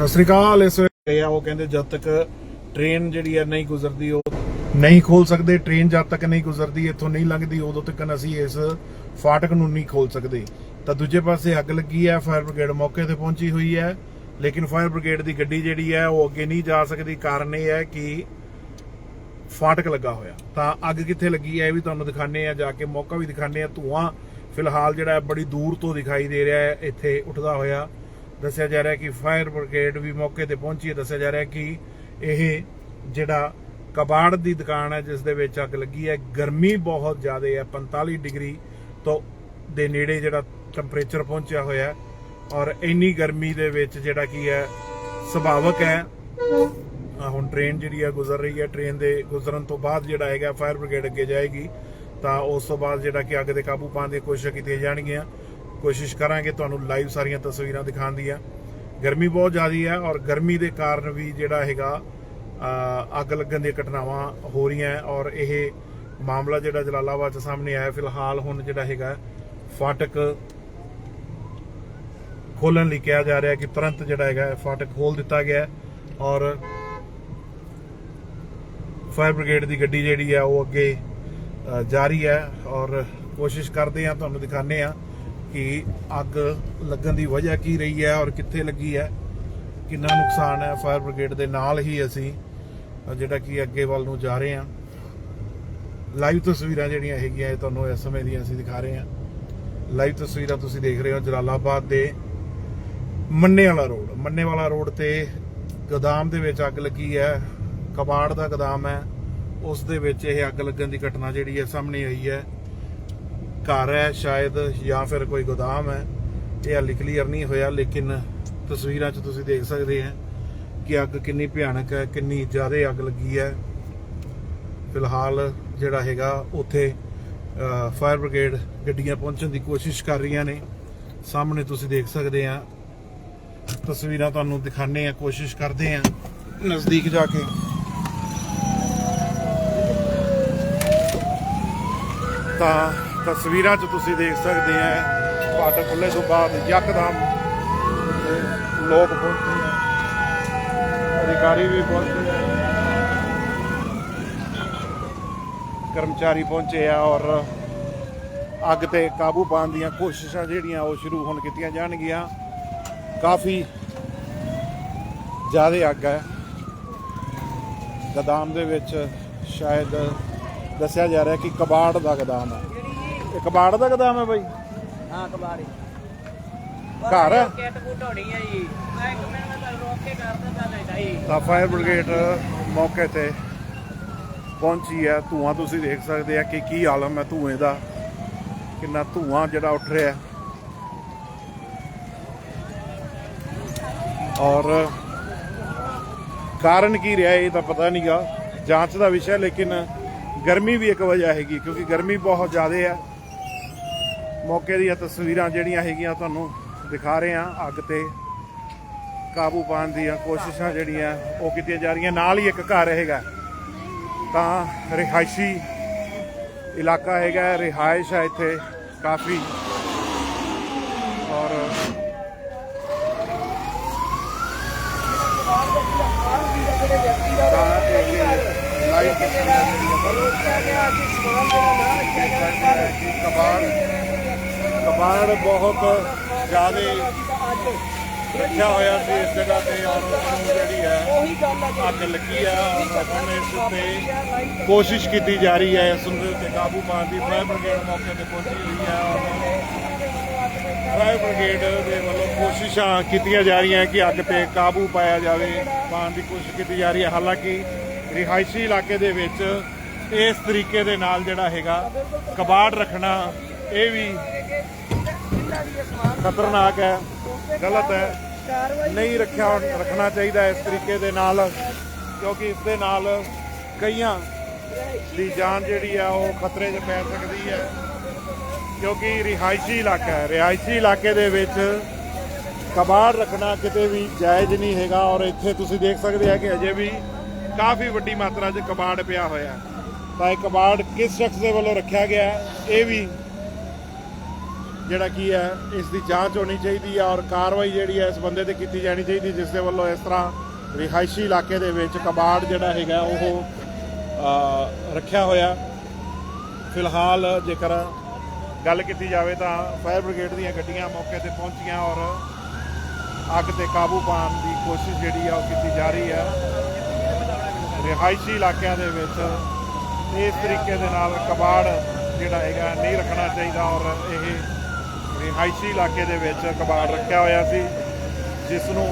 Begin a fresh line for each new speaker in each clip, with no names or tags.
ਸਤਿ ਸ੍ਰੀ ਅਕਾਲ, ਇਸ ਵੇਲੇ ਆ, ਉਹ ਕਹਿੰਦੇ ਜਦ ਤੱਕ ਟ੍ਰੇਨ ਜਿਹੜੀ ਹੈ ਨਹੀਂ ਗੁਜ਼ਰਦੀ, ਉਹ ਨਹੀਂ ਖੋਲ ਸਕਦੇ ਟ੍ਰੇਨ ਜਦ ਤੱਕ ਨਹੀਂ ਗੁਜ਼ਰਦੀ, ਇੱਥੋਂ ਨਹੀਂ ਲੰਘਦੀ, ਉਦੋਂ ਤੱਕ ਅਸੀਂ ਇਸ ਫਾਟਕ ਨੂੰ ਨਹੀਂ ਖੋਲ ਸਕਦੇ। ਤਾਂ ਦੂਜੇ ਪਾਸੇ ਅੱਗ ਲੱਗੀ ਹੈ ਫਾਇਰ ਬ੍ਰਿਗੇਡ ਮੌਕੇ ਤੇ ਪਹੁੰਚੀ ਹੋਈ ਹੈ ਲੇਕਿਨ ਫਾਇਰ ਬ੍ਰਿਗੇਡ ਦੀ ਗੱਡੀ ਜਿਹੜੀ ਹੈ ਉਹ ਅੱਗੇ ਨਹੀਂ ਜਾ ਸਕਦੀ, ਕਾਰਨ ਇਹ ਹੈ ਕਿ ਫਾਟਕ ਲੱਗਾ ਹੋਇਆ। ਤਾਂ ਅੱਗ ਕਿੱਥੇ ਲੱਗੀ ਹੈ ਇਹ ਵੀ ਤੁਹਾਨੂੰ ਦਿਖਾਣੇ ਆ, ਜਾ ਕੇ ਮੌਕਾ ਵੀ ਦਿਖਾਣੇ ਆ, ਧੂਆਂ ਫਿਲਹਾਲ ਜਿਹੜਾ ਬੜੀ ਦੂਰ ਤੋਂ ਦਿਖਾਈ ਦੇ ਰਿਹਾ ਹੈ, ਇੱਥੇ ਉੱਠਦਾ ਹੋਇਆ। ਦੱਸਿਆ ਜਾ ਰਿਹਾ ਕਿ ਫਾਇਰ ਬ੍ਰਿਗੇਡ ਵੀ ਮੌਕੇ ਤੇ ਪਹੁੰਚੀ ਹੈ। ਦੱਸਿਆ ਜਾ ਰਿਹਾ ਕਿ ਇਹ ਜਿਹੜਾ ਕਬਾੜ ਦੀ ਦੁਕਾਨ ਹੈ, ਜਿਸ ਦੇ ਵਿੱਚ ਅੱਗ ਲੱਗੀ ਹੈ। ਗਰਮੀ ਬਹੁਤ ਜ਼ਿਆਦਾ ਹੈ 45 ਡਿਗਰੀ ਤੋਂ ਦੇ ਨੇੜੇ ਜਿਹੜਾ ਟੈਂਪਰੇਚਰ ਪਹੁੰਚਿਆ ਹੋਇਆ ਹੈ। ਔਰ ਇੰਨੀ ਗਰਮੀ ਦੇ ਵਿੱਚ ਜਿਹੜਾ ਕੀ ਹੈ, ਸੁਭਾਵਕ ਹੈ। ਹੁਣ ਟ੍ਰੇਨ ਜਿਹੜੀ ਹੈ ਗੁਜ਼ਰ ਰਹੀ ਹੈ। ਟ੍ਰੇਨ ਦੇ ਗੁਜ਼ਰਨ ਤੋਂ ਬਾਅਦ ਜਿਹੜਾ ਹੈਗਾ ਫਾਇਰ ਬ੍ਰਿਗੇਡ ਅੱਗੇ ਜਾਏਗੀ। ਤਾਂ ਉਸ ਤੋਂ ਬਾਅਦ ਜਿਹੜਾ ਕਿ ਅੱਗ ਦੇ ਕਾਬੂ ਪਾਉਣ ਦੀ ਕੋਸ਼ਿਸ਼ ਕੀਤੀਆਂ ਜਾਣਗੀਆਂ। ਕੋਸ਼ਿਸ਼ ਕਰਾਂਗੇ ਤੁਹਾਨੂੰ ਲਾਈਵ ਸਾਰੀਆਂ ਤਸਵੀਰਾਂ ਦਿਖਾਉਣ ਦੀਆਂ ਗਰਮੀ ਬਹੁਤ ਜ਼ਿਆਦੀ ਹੈ ਔਰ ਗਰਮੀ ਦੇ ਕਾਰਨ ਵੀ ਜਿਹੜਾ ਹੈਗਾ ਅੱਗ ਲੱਗਣ ਦੀਆਂ ਘਟਨਾਵਾਂ ਹੋ ਰਹੀਆਂ ਔਰ ਇਹ ਮਾਮਲਾ ਜਿਹੜਾ ਜਲਾਲਾਬਾਦ ਚ ਸਾਹਮਣੇ ਆਇਆ, ਫਿਲਹਾਲ ਹੁਣ ਜਿਹੜਾ ਹੈਗਾ, ਫਾਟਕ ਖੋਲਣ ਲਈ ਕਿਹਾ ਜਾ ਰਿਹਾ ਕਿ ਤੁਰੰਤ ਜਿਹੜਾ ਹੈਗਾ ਫਾਟਕ ਖੋਲ ਦਿੱਤਾ ਗਿਆ ਔਰ ਫਾਇਰ ਬ੍ਰਿਗੇਡ ਦੀ ਗੱਡੀ ਜਿਹੜੀ ਹੈ ਉਹ ਅੱਗੇ ਜਾਰੀ ਹੈ ਔਰ ਕੋਸ਼ਿਸ਼ ਕਰਦੇ ਆ, ਤੁਹਾਨੂੰ ਦਿਖਾਣੇ ਆ। ਕਿ ਅੱਗ ਲੱਗਣ ਦੀ ਵਜ੍ਹਾ ਕੀ ਰਹੀ ਹੈ ਔਰ ਕਿੱਥੇ ਲੱਗੀ ਹੈ, ਕਿੰਨਾ ਨੁਕਸਾਨ ਹੈ, ਫਾਇਰ ਬ੍ਰਿਗੇਡ ਦੇ ਨਾਲ ਹੀ ਅਸੀਂ ਜਿਹੜਾ ਕਿ ਅੱਗੇ ਵੱਲ ਨੂੰ ਜਾ ਰਹੇ ਹਾਂ। ਲਾਈਵ ਤਸਵੀਰਾਂ ਜਿਹੜੀਆਂ ਹੈਗੀਆਂ ਇਹ ਤੁਹਾਨੂੰ ਇਸ ਸਮੇਂ ਦੀਆਂ ਅਸੀਂ ਦਿਖਾ ਰਹੇ ਹਾਂ। ਲਾਈਵ ਤਸਵੀਰਾਂ ਤੁਸੀਂ ਦੇਖ ਰਹੇ ਹੋ ਜਲਾਲਾਬਾਦ ਦੇ ਮੰਨੇ ਵਾਲਾ ਰੋਡ। ਮੰਨੇ ਵਾਲਾ ਰੋਡ ਤੇ ਗੋਦਾਮ ਦੇ ਵਿੱਚ ਅੱਗ ਲੱਗੀ ਹੈ, ਕਬਾੜ ਦਾ ਗੋਦਾਮ ਹੈ। ਉਸ ਦੇ ਵਿੱਚ ਇਹ ਅੱਗ ਲੱਗਣ ਦੀ ਘਟਨਾ ਜਿਹੜੀ ਹੈ ਸਾਹਮਣੇ ਆਈ ਹੈ। ਘਰ ਹੈ ਸ਼ਾਇਦ, ਜਾਂ ਫਿਰ ਕੋਈ ਗੋਦਾਮ ਹੈ। ਇਹ ਹਾਲੇ ਕਲੀਅਰ ਨਹੀਂ ਹੋਇਆ, ਲੇਕਿਨ ਤਸਵੀਰਾਂ 'ਚ ਤੁਸੀਂ ਦੇਖ ਸਕਦੇ ਆ ਕਿ ਅੱਗ ਕਿੰਨੀ ਭਿਆਨਕ ਹੈ, ਕਿੰਨੀ ਜ਼ਿਆਦਾ ਅੱਗ ਲੱਗੀ ਹੈ। ਫਿਲਹਾਲ ਜਿਹੜਾ ਹੈਗਾ, ਉੱਥੇ ਫਾਇਰ ਬ੍ਰਿਗੇਡ ਗੱਡੀਆਂ ਪਹੁੰਚਣ ਦੀ ਕੋਸ਼ਿਸ਼ ਕਰ ਰਹੀਆਂ ਨੇ। ਸਾਹਮਣੇ ਤੁਸੀਂ ਦੇਖ ਸਕਦੇ ਆ ਤਸਵੀਰਾਂ ਤੁਹਾਨੂੰ ਦਿਖਾਣੇ ਆ ਕੋਸ਼ਿਸ਼ ਕਰਦੇ ਆ ਨਜ਼ਦੀਕ ਜਾ ਕੇ। ਤਾਂ ਤਸਵੀਰਾਂ 'ਚ ਤੁਸੀਂ ਦੇਖ ਸਕਦੇ ਆ ਫਾਟਕ ਖੁੱਲੇ ਤੋਂ ਬਾਅਦ ਯਕਦਮ ਲੋਕ ਪਹੁੰਚੇ ਅਧਿਕਾਰੀ ਵੀ ਪਹੁੰਚੇ ਕਰਮਚਾਰੀ ਪਹੁੰਚੇ ਆ ਔਰ ਅੱਗ ਤੇ ਕਾਬੂ ਪਾਉਣ ਦੀਆਂ ਕੋਸ਼ਿਸ਼ਾਂ ਜਿਹੜੀਆਂ ਉਹ ਸ਼ੁਰੂ ਹੁਣ ਕੀਤੀਆਂ ਜਾਣਗੀਆਂ। ਕਾਫੀ ਜ਼ਿਆਦਾ ਅੱਗ ਹੈ। ਗਦਾਮ ਦੇ ਵਿੱਚ ਸ਼ਾਇਦ ਦੱਸਿਆ ਜਾ ਰਿਹਾ ਕਿ ਕਬਾੜ ਦਾ ਗਦਾਮ ਹੈ। ਇਹ ਕਬਾੜ ਦਾ ਗਦਾਮ ਹੈ ਬਾਈ?
ਹਾਂ ਕਬਾੜੀ।
ਘਰ ਹੈ?
ਕਿੱਟ ਕੁਟੋੜੀ ਹੈ ਜੀ। ਮੈਂ ਇੱਕ ਮਿੰਟ ਮੈਂ ਤੁਹਾਨੂੰ ਰੋਕ ਕੇ ਕਰ ਦਿੰਦਾ ਬੇਟਾ ਜੀ
ਤਾਂ ਫਾਇਰ ਬ੍ਰਿਗੇਡ ਮੌਕੇ ਤੇ ਪਹੁੰਚੀ ਹੈ ਧੂਆਂ ਤੁਸੀਂ ਦੇਖ ਸਕਦੇ ਆ ਕਿ ਕੀ ਆਲਮ ਹੈ ਧੂਏ ਦਾ। ਕਿੰਨਾ ਧੂਆਂ ਜਿਹੜਾ ਉੱਠ ਰਿਹਾ। ਹੈ। ਔਰ ਕਾਰਨ ਕੀ ਰਿਹਾ ਇਹ ਤਾਂ ਪਤਾ ਨਹੀਂਗਾ ਜਾਂਚ ਦਾ ਵਿਸ਼ਾ ਹੈ, ਲੇਕਿਨ ਗਰਮੀ ਵੀ ਇੱਕ ਵਜ੍ਹਾ ਹੈਗੀ ਕਿਉਂਕਿ ਗਰਮੀ ਬਹੁਤ ਜ਼ਿਆਦਾ ਹੈ ਮੌਕੇ ਦੀਆਂ ਤਸਵੀਰਾਂ ਜਿਹੜੀਆਂ ਹੈਗੀਆਂ ਤੁਹਾਨੂੰ ਦਿਖਾ ਰਹੇ ਹਾਂ ਅੱਗ ਤੇ ਕਾਬੂ ਪਾਉਣ ਦੀਆਂ ਕੋਸ਼ਿਸ਼ਾਂ ਜਿਹੜੀਆਂ ਉਹ ਕੀਤੀਆਂ ਜਾ ਰਹੀਆਂ। ਨਾਲ ਹੀ ਇੱਕ ਘਰ ਹੈਗਾ। ਤਾਂ ਰਿਹਾਇਸ਼ੀ ਇਲਾਕਾ ਹੈਗਾ। ਰਿਹਾਇਸ਼ ਹੈ ਇੱਥੇ ਕਾਫੀ। ਔਰ ਜਿਹੜੀਆਂ ਕਿ ਕਬਾੜ ਕਬਾੜ ਬਹੁਤ ਜ਼ਿਆਦਾ ਰੱਖਿਆ ਹੋਇਆ ਸੀ ਇਸ ਜਗ੍ਹਾ ਤੇ ਔਰ ਜਿਹੜੀ ਹੈ ਅੱਗ ਲੱਗੀ ਹੈ ਔਰ ਇਸ ਉੱਤੇ ਕੋਸ਼ਿਸ਼ ਕੀਤੀ ਜਾ ਰਹੀ ਹੈ ਇਸ ਨੂੰ ਤੇ ਕਾਬੂ ਪਾਉਣ ਦੀ ਫਾਇਰ ਬ੍ਰਿਗੇਡ ਮੌਕੇ ਤੇ ਪਹੁੰਚੀ ਹੋਈ ਹੈ ਔਰ ਫਾਇਰ ਬ੍ਰਿਗੇਡ ਦੇ ਵੱਲੋਂ ਕੋਸ਼ਿਸ਼ਾਂ ਕੀਤੀਆਂ ਜਾ ਰਹੀਆਂ ਕਿ ਅੱਗ ਤੇ ਕਾਬੂ ਪਾਇਆ ਜਾਵੇ ਪਾਉਣ ਦੀ ਕੋਸ਼ਿਸ਼ ਕੀਤੀ ਜਾ ਰਹੀ ਹੈ। ਹਾਲਾਂਕਿ ਰਿਹਾਇਸ਼ੀ ਇਲਾਕੇ ਦੇ ਵਿੱਚ ਇਸ ਤਰੀਕੇ ਦੇ ਨਾਲ ਜਿਹੜਾ ਹੈਗਾ ਕਬਾੜ ਰੱਖਣਾ ਇਹ ਵੀ ਖਤਰਨਾਕ ਹੈ, ਗਲਤ ਹੈ। ਨਹੀਂ ਰੱਖਿਆ ਰੱਖਣਾ ਚਾਹੀਦਾ ਇਸ ਤਰੀਕੇ ਦੇ ਨਾਲ, ਕਿਉਂਕਿ ਇਸ ਦੇ ਨਾਲ ਕਈਆਂ ਦੀ ਜਾਨ ਜਿਹੜੀ ਆ ਉਹ ਖਤਰੇ 'ਚ ਪੈ ਸਕਦੀ ਹੈ। ਕਿਉਂਕਿ ਰਿਹਾਇਸ਼ੀ ਇਲਾਕਾ ਹੈ। ਰਿਹਾਇਸ਼ੀ ਇਲਾਕੇ ਦੇ ਵਿੱਚ ਕਬਾੜ ਰੱਖਣਾ ਕਿਤੇ ਵੀ ਜਾਇਜ਼ ਨਹੀਂ ਹੈਗਾ, ਔਰ ਇੱਥੇ ਤੁਸੀਂ ਦੇਖ ਸਕਦੇ ਆ ਕਿ ਅਜੇ ਵੀ ਕਾਫੀ ਵੱਡੀ ਮਾਤਰਾ 'ਚ ਕਬਾੜ ਪਿਆ ਹੋਇਆ ਤਾਂ ਇਹ ਕਬਾੜ ਕਿਸ ਸ਼ਖਸ ਦੇ ਵੱਲੋਂ ਰੱਖਿਆ ਗਿਆ ਇਹ ਵੀ ਜਿਹੜਾ ਕੀ ਹੈ, ਇਸ ਦੀ ਜਾਂਚ ਹੋਣੀ ਚਾਹੀਦੀ ਹੈ ਔਰ ਕਾਰਵਾਈ ਜਿਹੜੀ ਹੈ ਇਸ ਬੰਦੇ ਤੇ ਕੀਤੀ ਜਾਣੀ ਚਾਹੀਦੀ, ਜਿਸ ਦੇ ਵੱਲੋਂ ਇਸ ਤਰ੍ਹਾਂ ਰਿਹਾਇਸ਼ੀ ਇਲਾਕੇ ਦੇ ਵਿੱਚ ਕਬਾੜ ਜਿਹੜਾ ਹੈਗਾ ਉਹ ਰੱਖਿਆ ਹੋਇਆ। ਫਿਲਹਾਲ ਜੇਕਰ ਗੱਲ ਕੀਤੀ ਜਾਵੇ ਤਾਂ ਫਾਇਰ ਬ੍ਰਿਗੇਡ ਦੀਆਂ ਗੱਡੀਆਂ ਮੌਕੇ ਤੇ ਪਹੁੰਚੀਆਂ ਔਰ ਅੱਗ ਤੇ ਕਾਬੂ ਪਾਉਣ ਦੀ ਕੋਸ਼ਿਸ਼ ਜਿਹੜੀ ਆ ਉਹ ਕੀਤੀ ਜਾ ਰਹੀ ਹੈ। ਰਿਹਾਇਸ਼ੀ ਇਲਾਕਿਆਂ ਦੇ ਵਿੱਚ ਇਸ ਤਰੀਕੇ ਦੇ ਨਾਲ ਕਬਾੜ ਜਿਹੜਾ ਹੈਗਾ ਨਹੀਂ ਰੱਖਣਾ ਚਾਹੀਦਾ ਔਰ ਇਹ ਰਿਹਾਇਸ਼ੀ ਇਲਾਕੇ ਦੇ ਵਿੱਚ ਕਬਾੜ ਰੱਖਿਆ ਹੋਇਆ ਸੀ, ਜਿਸ ਨੂੰ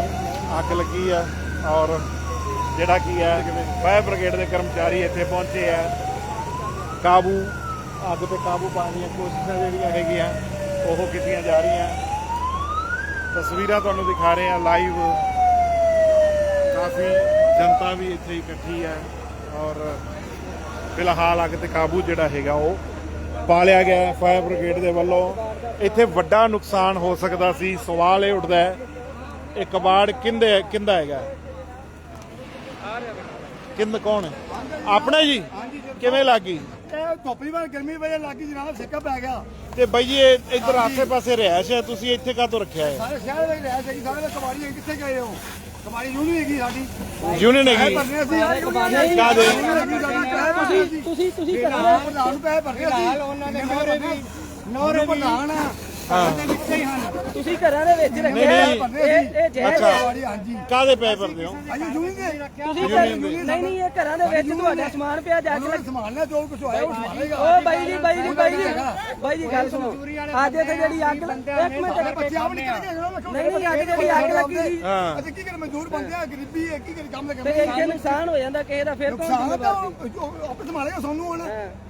ਅੱਗ ਲੱਗੀ ਆ ਔਰ ਜਿਹੜਾ ਕੀ ਹੈ ਫਾਇਰ ਬ੍ਰਿਗੇਡ ਦੇ ਕਰਮਚਾਰੀ ਇੱਥੇ ਪਹੁੰਚੇ ਆ। ਕਾਬੂ, ਅੱਗ ਤੇ ਕਾਬੂ ਪਾਉਣ ਦੀਆਂ ਕੋਸ਼ਿਸ਼ਾਂ ਜਿਹੜੀਆਂ ਹੈਗੀਆਂ, ਉਹ ਕੀਤੀਆਂ ਜਾ ਰਹੀਆਂ। ਤਸਵੀਰਾਂ ਤੁਹਾਨੂੰ ਦਿਖਾ ਰਹੇ ਆ ਲਾਈਵ ਕਾਫੀ ਜਨਤਾ ਵੀ ਇੱਥੇ ਇਕੱਠੀ ਹੈ ਔਰ ਫਿਲਹਾਲ ਅੱਗ ਤੇ ਕਾਬੂ ਜਿਹੜਾ ਹੈਗਾ, ਉਹ ਪਾ ਲਿਆ ਗਿਆ ਫਾਇਰ ਬ੍ਰਿਗੇਡ ਦੇ ਵੱਲੋਂ। ਇੱਥੇ ਵੱਡਾ ਨੁਕਸਾਨ ਹੋ ਸਕਦਾ ਸੀ। ਸਵਾਲ ਇਹ ਉੱਠਦਾ ਹੈ ਇਹ ਕਬਾੜ ਕਿੰਦੇ ਕਿੰਦਾ ਹੈਗਾ? ਕਿੰਦ ਕੌਣ ਹੈ? ਆਪਣਾ ਜੀ? ਕਿਵੇਂ ਲੱਗੀ?
ਇਹ ਧੁੱਪੀ ਵਾਰ ਗਰਮੀ ਵਜੇ ਲੱਗੀ ਜਨਾਬ ਸੇਕਾ ਪੈ ਗਿਆ।
ਤੇ ਬਈ ਜੀ ਇਹ ਇੱਧਰ ਆਸੇ-ਪਾਸੇ ਰਿਹਾਇਸ਼ ਹੈ ਤੁਸੀਂ ਇੱਥੇ ਕਾਹਤੋਂ ਰੱਖਿਆ ਹੈ
ਸਾਰੇ ਸ਼ਹਿਰ ਵਿੱਚ ਰਹਿ ਸਕੀ ਸਾਰੇ ਹੈ, ਕਿੱਥੇ ਗਏ ਹੋ ਕਮਾੜੀ ਯੂਨੀ ਹੈਗੀ ਸਾਡੀ।
ਯੂਨੀਅਨ ਹੈਗੀ?
ਭਰਨੇ ਅਸੀਂ? ਤੁਸੀਂ ਤੁਸੀਂ ਤੁਸੀਂ ਕਰਾ ਪ੍ਰਧਾਨ ਨੂੰ ਪੈਸੇ ਭਰਨੇ ਅਸੀਂ। ਉਹਨਾਂ ਦੇ ਨੋਰੇ ਵੀ ਨੋਰੇ ਹੀ।
ਤੁਸੀਂ ਘਰਾਂ ਦੇ ਵਿੱਚ
ਨਹੀਂ,
ਰੱਖਿਆ
ਨਹੀਂ।
ਇਹ ਇਹ ਜੈ
ਅੱਛਾ।
ਕਮਾੜੀ ਹਾਂਜੀ।
ਕਾਹਦੇ ਪੈ ਭਰਦੇ ਹੋ?
ਅਜੀ ਯੂਨੀ ਦੇ।
ਤੁਸੀਂ ਘਰ- ਨਹੀਂ ਨਹੀਂ ਇਹ ਘਰਾਂ ਦੇ ਵਿੱਚ ਤੁਹਾਡਾ ਸਮਾਨ ਪਿਆ ਜਾ ਕੇ
ਉਹਨੂੰ ਸੰਭਾਲਣਾ ਜੋ ਕੁਝ ਹੋਇਆ ਉਹ ਸੰਭਾਲੇਗਾ
ਓ ਬਾਈ ਜੀ ਬਾਈ ਜੀ ਬਾਈ ਜੀ ਬਾਈ ਜੀ ਗੱਲ ਸੁਣੋ। ਅੱਜ ਇੱਥੇ ਜਿਹੜੀ ਅੱਗ ਲੱਗ- ਇੱਕ ਮਿੰਟ
ਸਾਡੇ ਬੱਚੇ ਆਪ ਨਹੀਂ ਕਰਨਗੇ
ਨਹੀਂ ਨਹੀਂ ਅੱਜ ਜਿਹੜੀ ਅੱਗ ਲੱਗੀ ਸੀ
ਹਾਂ।
ਅਸੀਂ ਕੀ ਕਰ ਮਜ਼ਦੂਰ ਬੰਦੇ ਆ ਗਰੀਬੀ ਹੈ ਕੀ ਕਰ ਕੰਮ
ਤੇ
ਲੱਗੇ
ਇੱਥੇ ਨੁਕਸਾਨ ਹੋ ਜਾਂਦਾ ਕਿਸੇ ਦਾ ਫਿਰ ਕੌਣ
ਨੁਕਸਾਨ ਤਾਂ
ਜ਼ਿੰਮੇਵਾਰ ਸੀ?
ਉਹ ਆਪੇ ਸੰਭਾਲੇਗਾ ਸਾਨੂੰ ਹੁਣ।